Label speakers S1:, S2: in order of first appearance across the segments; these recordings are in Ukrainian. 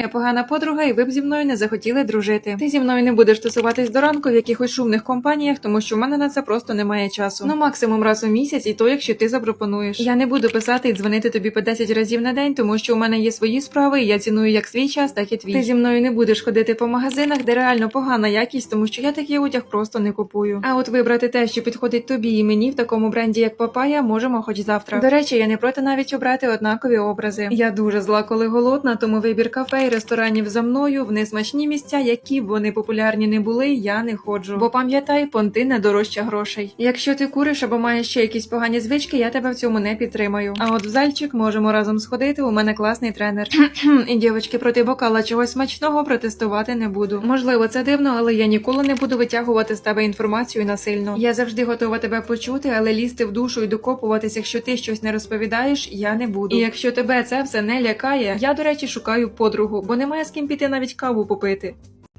S1: моя погана подруга, і ви б зі мною не захотіли дружити. Ти зі мною не будеш тусуватись до ранку в якихось шумних компаніях, тому що в мене на це просто немає часу. Ну максимум раз у місяць, і то, якщо ти запропонуєш. Я не буду писати і дзвонити тобі по 10 разів на день, тому що у мене є свої справи, і я ціную як свій час, так і твій. Ти зі мною не будеш ходити по магазинах, де реально погана якість, тому що я такий одяг просто не купую. А от вибрати те, що підходить тобі і мені в такому бренді, як Папая, можемо хоч завтра. До речі, я не проти навіть обрати однакові образи. Я дуже зла, коли голодна, тому вибір кафе ресторанів за мною в несмачні місця, які б вони популярні не були, я не ходжу. Бо пам'ятай, понти не дорожча грошей. Якщо ти куриш або маєш ще якісь погані звички, я тебе в цьому не підтримаю. А от в зальчик можемо разом сходити. У мене класний тренер. і дівчатки проти бокала чогось смачного протестувати не буду. Можливо, це дивно, але я ніколи не буду витягувати з тебе інформацію насильно. Я завжди готова тебе почути, але лізти в душу і докопуватись, якщо ти щось не розповідаєш, я не буду. І якщо тебе це все не лякає, я до речі шукаю подругу, бо немає з ким піти навіть каву попити.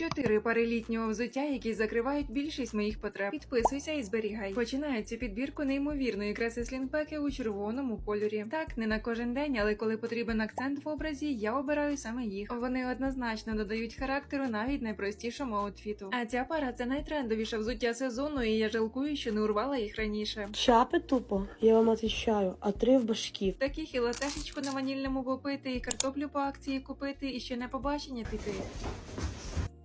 S1: Чотири пари літнього взуття, які закривають більшість моїх потреб. Підписуйся і зберігай. Починаю цю підбірку неймовірної краси слінпеки у червоному кольорі. Так, не на кожен день, але коли потрібен акцент в образі, я обираю саме їх. Вони однозначно додають характеру навіть найпростішому аутфіту. А ця пара це найтрендовіша взуття сезону, і я жалкую, що не урвала їх раніше.
S2: Шапи тупо, я вам отвечаю, а три в башки.
S1: Таких і латешечку на ванільному попити, і картоплю по акції купити, і ще на побачення піти.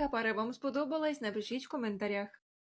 S1: яка пара вам сподобалась, напишіть в коментарях.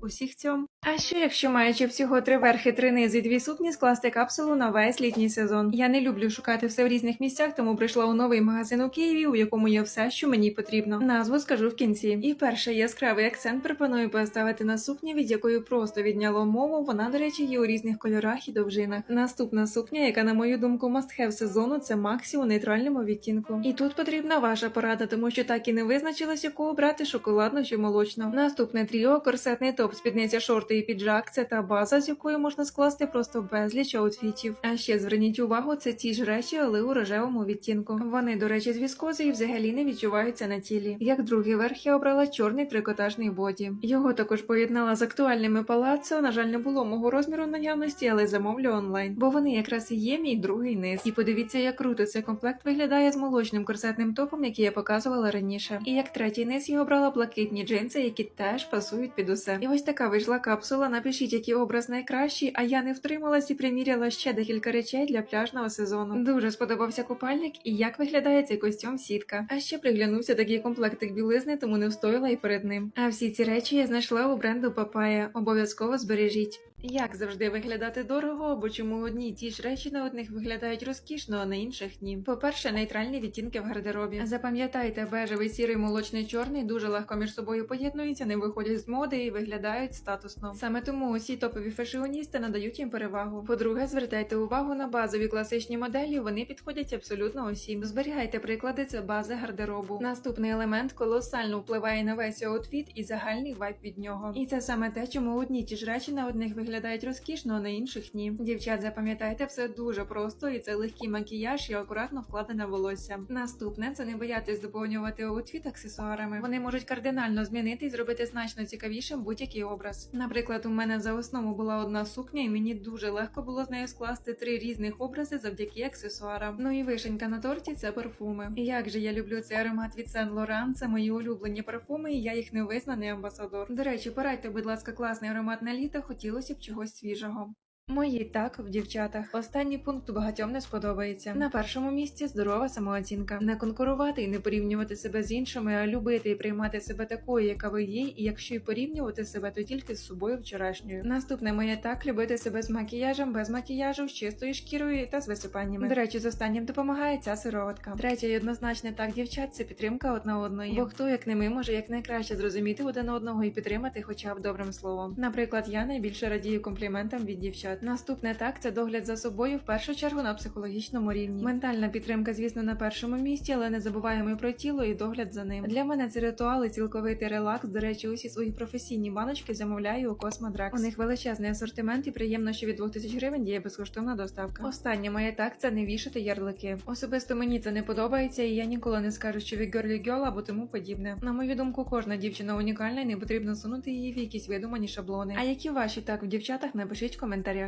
S1: Усіх цьому. А що, якщо маючи всього три верхи, три низи, дві сукні, скласти капсулу на весь літній сезон? Я не люблю шукати все в різних місцях, тому прийшла у новий магазин у Києві, у якому є все, що мені потрібно. Назву скажу в кінці. І перший яскравий акцент пропоную поставити на сукні, від якої просто відняло мову. Вона, до речі, є у різних кольорах і довжинах. Наступна сукня, яка, на мою думку, have сезону, це Максі у нейтральному відтінку. І тут потрібна ваша порада, тому що так і не визначилась, яку обрати шоколадну чи молочну. Наступне тріо, корсетний топ, спідниця шорти піджак це та база, з якої можна скласти просто безліч аутфітів. А ще зверніть увагу, це ті ж речі, але у рожевому відтінку. Вони, до речі, з віскози і взагалі не відчуваються на тілі. Як другий верх я обрала чорний трикотажний боді. Його також поєднала з актуальними палаццо. На жаль, не було мого розміру наявності, але замовлю онлайн. Бо вони якраз і є мій другий низ. І подивіться, як круто цей комплект виглядає з молочним корсетним топом, який я показувала раніше. І як третій низ я обрала блакитні джинси, які теж пасують під усе. І ось така вийшла капсула капсула. Напишіть, який образ найкращий, а я не втрималась і приміряла ще декілька речей для пляжного сезону. Дуже сподобався купальник і як виглядає цей костюм сітка. А ще приглянувся такий комплектик білизни, тому не встояла і перед ним. А всі ці речі я знайшла у бренду Папая. Обов'язково збережіть. Як завжди виглядати дорого, бо чому одні ті ж речі на одних виглядають розкішно, а на інших ні. По-перше, нейтральні відтінки в гардеробі. Запам'ятайте, бежевий, сірий, молочний, чорний дуже легко між собою поєднуються, не виходять з моди і виглядають статусно. Саме тому усі топові фешіоністи надають їм перевагу. По-друге, звертайте увагу на базові класичні моделі, вони підходять абсолютно усім. Зберігайте приклади, це бази гардеробу. Наступний елемент колосально впливає на весь аутфіт і загальний вайб від нього. І це саме те, чому одні ті ж речі на одних виглядають розкішно, а на інших ні. Дівчат, запам'ятайте, все дуже просто, і це легкий макіяж і акуратно вкладене волосся. Наступне це не боятись доповнювати аутфіт аксесуарами. Вони можуть кардинально змінити і зробити значно цікавішим будь-який образ. Наприклад, у мене за основу була одна сукня, і мені дуже легко було з нею скласти три різних образи завдяки аксесуарам. Ну і вишенька на торті це парфуми. І як же я люблю цей аромат від Saint Laurent, це мої улюблені парфуми, і я їх невизнаний амбасадор. До речі, порадьте, будь ласка, класний аромат на літо, хотілося б чогось свіжого. Мої так в дівчатах. Останній пункт багатьом не сподобається. На першому місці здорова самооцінка. Не конкурувати і не порівнювати себе з іншими, а любити і приймати себе такою, яка ви є, і якщо й порівнювати себе, то тільки з собою вчорашньою. Наступне моє так любити себе з макіяжем, без макіяжу, з чистою шкірою та з висипаннями. До речі, з останнім допомагає ця сироватка. Третє і однозначне так, дівчат, це підтримка одна одної. Бо хто як не ми може якнайкраще зрозуміти один одного і підтримати, хоча б добрим словом. Наприклад, я найбільше радію компліментам від дівчат. Наступне так це догляд за собою в першу чергу на психологічному рівні. Ментальна підтримка, звісно, на першому місці, але не забуваємо і про тіло і догляд за ним. Для мене це ритуал і цілковитий релакс. До речі, усі свої професійні баночки замовляю у Космодракс. У них величезний асортимент і приємно, що від 2000 гривень діє безкоштовна доставка. Останнє моє так це не вішати ярлики. Особисто мені це не подобається, і я ніколи не скажу, що ви girly girl або тому подібне. На мою думку, кожна дівчина унікальна і не потрібно сунути її в якісь видумані шаблони. А які ваші так в дівчатах напишіть в коментарях.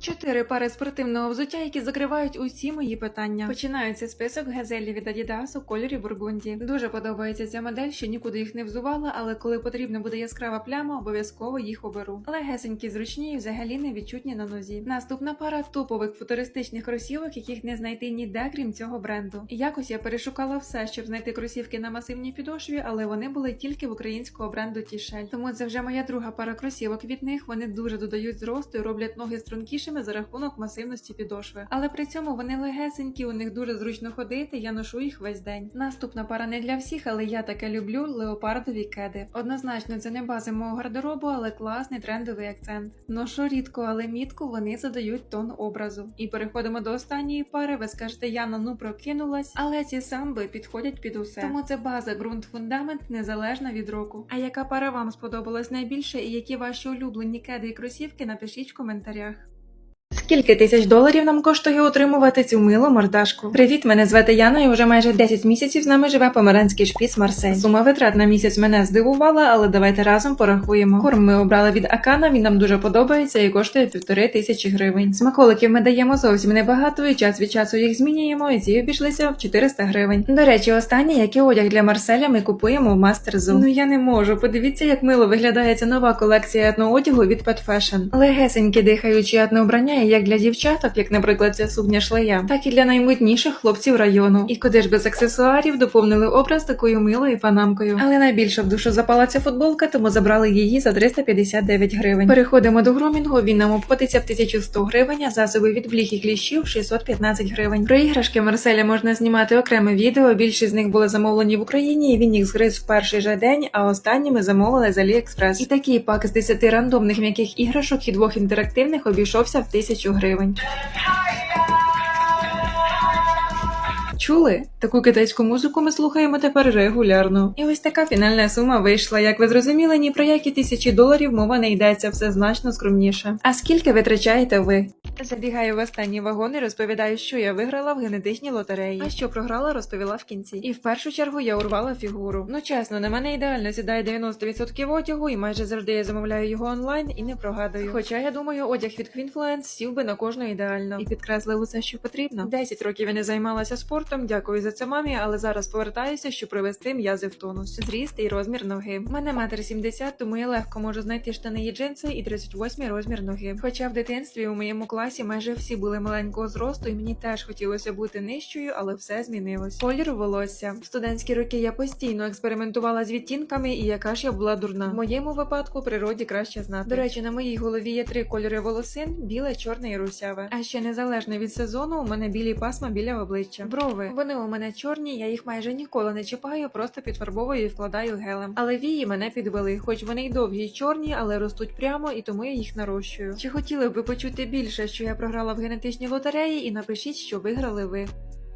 S1: Чотири пари спортивного взуття, які закривають усі мої питання. Починається список газелі від Adidas у кольорі бургунді. Дуже подобається ця модель, що нікуди їх не взувала, але коли потрібна буде яскрава пляма, обов'язково їх оберу. Легесенькі, зручні і взагалі не відчутні на нозі. Наступна пара топових футуристичних кросівок, яких не знайти ніде, крім цього бренду. Якось я перешукала все, щоб знайти кросівки на масивній підошві, але вони були тільки в українського бренду Тішель. Тому це вже моя друга пара кросівок від них. Вони дуже додають зросту і роблять ноги стрункішими за рахунок масивності підошви. Але при цьому вони легесенькі, у них дуже зручно ходити. Я ношу їх весь день. Наступна пара не для всіх, але я таке люблю леопардові кеди. Однозначно, це не бази мого гардеробу, але класний трендовий акцент. Ношу рідко, але мітко вони задають тон образу. І переходимо до останньої пари. Ви скажете, Яна, ну прокинулась, але ці самби підходять під усе. Тому це база, ґрунт, фундамент незалежно від року. А яка пара вам сподобалась найбільше, і які ваші улюблені кеди і кросівки, напишіть в коментарях. Скільки тисяч доларів нам коштує утримувати цю милу мордашку? Привіт, мене звати Яна, і вже майже 10 місяців з нами живе померанський шпіц Марсель. Сума витрат на місяць мене здивувала, але давайте разом порахуємо. Корм ми обрали від Акана, він нам дуже подобається і коштує півтори тисячі гривень. Смаколиків ми даємо зовсім небагато, і час від часу їх змінюємо, і ці обійшлися в 400 гривень. До речі, останнє, який одяг для Марселя, ми купуємо в Мастерзу. Ну я не можу. Подивіться, як мило виглядає ця нова колекція етноодягу від Pet Fashion. Легесенькі дихаючі етнообрання і як для дівчаток, як, наприклад, ця сукня шлея, так і для наймодніших хлопців району. І куди ж без аксесуарів доповнили образ такою милою панамкою. Але найбільше в душу запала ця футболка, тому забрали її за 359 гривень. Переходимо до грумінгу. Він нам обходиться в 1100 гривень, а засоби від бліх і кліщів 615 гривень. Про іграшки Марселя можна знімати окреме відео. Більшість з них були замовлені в Україні, і він їх згриз в перший же день, а останні ми замовили з AliExpress. І такий пак з 10 рандомних м'яких іграшок і двох інтерактивних обійшовся в 1000 гривень. Чули? Таку китайську музику ми слухаємо тепер регулярно. І ось така фінальна сума вийшла. Як ви зрозуміли, ні про які тисячі доларів мова не йдеться, все значно скромніше. А скільки витрачаєте ви? Забігаю в останній вагон і розповідаю, що я виграла в генетичній лотереї. А що програла, розповіла в кінці. І в першу чергу я урвала фігуру. Ну чесно, на мене ідеально сідає 90% одягу, і майже завжди я замовляю його онлайн і не прогадую. Хоча я думаю, одяг від Queenfluence сів би на кожну ідеально і підкреслив усе, що потрібно. 10 років я не займалася спортом. Дякую за це мамі, але зараз повертаюся, щоб привести м'язи в тонус. Зріст і розмір ноги. У мене метр 70, тому я легко можу знайти штани і джинси і 38 розмір ноги. Хоча в дитинстві у моєму класі майже всі були маленького зросту, і мені теж хотілося бути нижчою, але все змінилось. Колір волосся. В студентські роки я постійно експериментувала з відтінками, і яка ж я була дурна. В моєму випадку природі краще знати. До речі, на моїй голові є три кольори волосин: біле, чорне і русяве. А ще незалежно від сезону, у мене білі пасма біля обличчя. Брови. Вони у мене чорні, я їх майже ніколи не чіпаю, просто підфарбовую і вкладаю гелем. Але вії мене підвели, хоч вони й довгі й чорні, але ростуть прямо, і тому я їх нарощую. Чи хотіли б ви почути більше, що я програла в генетичній лотереї, і напишіть, що виграли ви.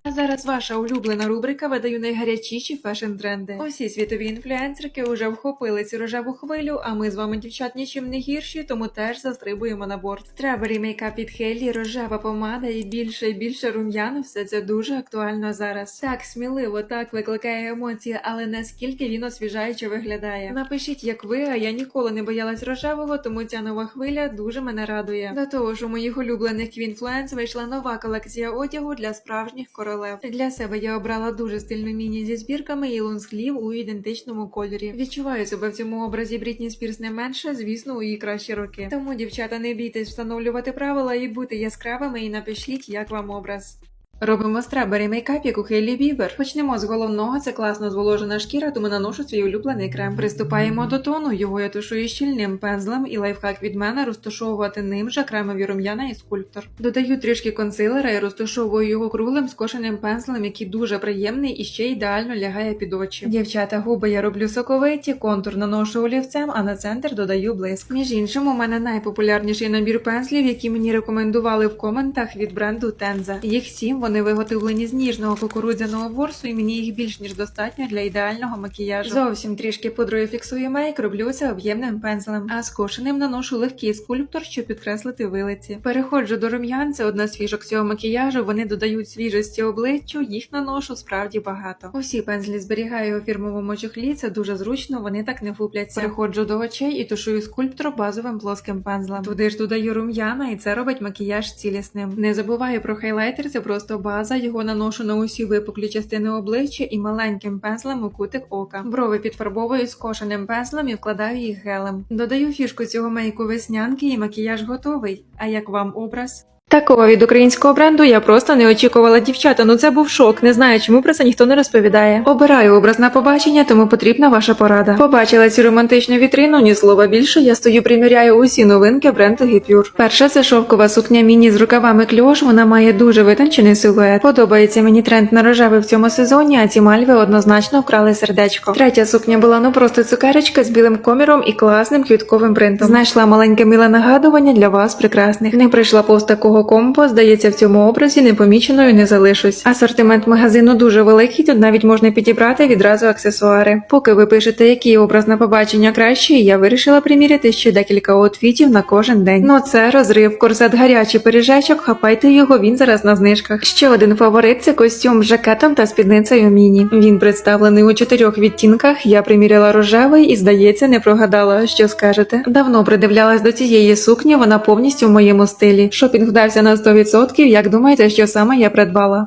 S1: А зараз ваша улюблена рубрика видаю найгарячіші фешн-тренди. Усі світові інфлюенсерки вже вхопили цю рожеву хвилю, а ми з вами, дівчат, нічим не гірші, тому теж застрибуємо на борт. Стrawberry мейкап від Хелі, рожева помада і більше і більше рум'ян. Все це дуже актуально зараз. Так сміливо, так викликає емоції, але наскільки він освіжаюче виглядає. Напишіть, як ви, а я ніколи не боялась рожевого, тому ця нова хвиля дуже мене радує. До того ж, у моїх улюблених Queenfluence вийшла нова колекція одягу для справжніх королев. Для себе я обрала дуже стильну міні зі збірками і лонсклів у ідентичному кольорі. Відчуваю себе в цьому образі Брітні Спірс не менше, звісно, у її кращі роки. Тому, дівчата, не бійтесь встановлювати правила і бути яскравими, і напишіть, як вам образ. Робимо страбері мейкап, як у Хейлі Бібер. Почнемо з головного, це класно зволожена шкіра, тому наношу свій улюблений крем. Приступаємо до тону, його я тушую щільним пензлем, і лайфхак від мене розташовувати ним же кремові рум'яна і скульптор. Додаю трішки консилера і розташовую його круглим скошеним пензлем, який дуже приємний і ще ідеально лягає під очі. Дівчата, губи я роблю соковиті, контур наношу олівцем, а на центр додаю блиск. Між іншим, у мене найпопулярніший набір пензлів, які мені рекомендували в коментах від бренду Tenza. Їх сім, вони виготовлені з ніжного кукурудзяного ворсу, і мені їх більш ніж достатньо для ідеального макіяжу. Зовсім трішки пудрою фіксую мейк, роблю це об'ємним пензлем, а скошеним наношу легкий скульптор, щоб підкреслити вилиці. Переходжу до рум'ян, це одна з фішок цього макіяжу. Вони додають свіжості обличчю, їх наношу справді багато. Усі пензлі зберігаю у фірмовому чохлі, це дуже зручно, вони так не фупляться. Переходжу до очей і тушую скульптор базовим плоским пензлем. Туди ж додаю рум'яна, і це робить макіяж цілісним. Не забуваю про хайлайтер, це просто база. Його наношу на усі випуклі частини обличчя і маленьким пензлем у кутик ока. Брови підфарбовую скошеним пензлем і вкладаю їх гелем. Додаю фішку цього мейку веснянки, і макіяж готовий. А як вам образ? Такого від українського бренду я просто не очікувала дівчата. Ну це був шок. Не знаю, чому про це ніхто не розповідає. Обираю образ на побачення, тому потрібна ваша порада. Побачила цю романтичну вітрину, ні слова більше. Я стою, приміряю усі новинки бренду Гіпюр. Перша це шовкова сукня міні з рукавами кльош. Вона має дуже витончений силует. Подобається мені тренд на рожевий в цьому сезоні, а ці мальви однозначно вкрали сердечко. Третя сукня була ну просто цукерочка з білим коміром і класним квітковим принтом. Знайшла маленьке миле нагадування для вас, прекрасних. Не прийшла повз такого комбо, здається, в цьому образі непоміченою не залишусь. Асортимент магазину дуже великий, тут навіть можна підібрати відразу аксесуари. Поки ви пишете, який образ на побачення кращий, я вирішила приміряти ще декілька outfitів на кожен день. Ну це розрив, корсет гарячий пиріжечок, хапайте його, він зараз на знижках. Ще один фаворит це костюм з жакетом та спідницею міні. Він представлений у чотирьох відтінках. Я приміряла рожевий і, здається, не прогадала. Що скажете? Давно придивлялась до цієї сукні, вона повністю в моєму стилі. Шопінг вдався на 100%, Як думаєте, що саме я придбала?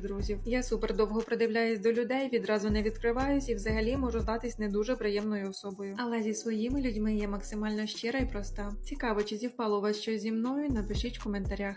S1: друзів. Я супер довго придивляюсь до людей, відразу не відкриваюсь і взагалі можу здатись не дуже приємною особою. Але зі своїми людьми я максимально щира і проста. Цікаво, чи зівпало у вас щось зі мною? Напишіть в коментарях.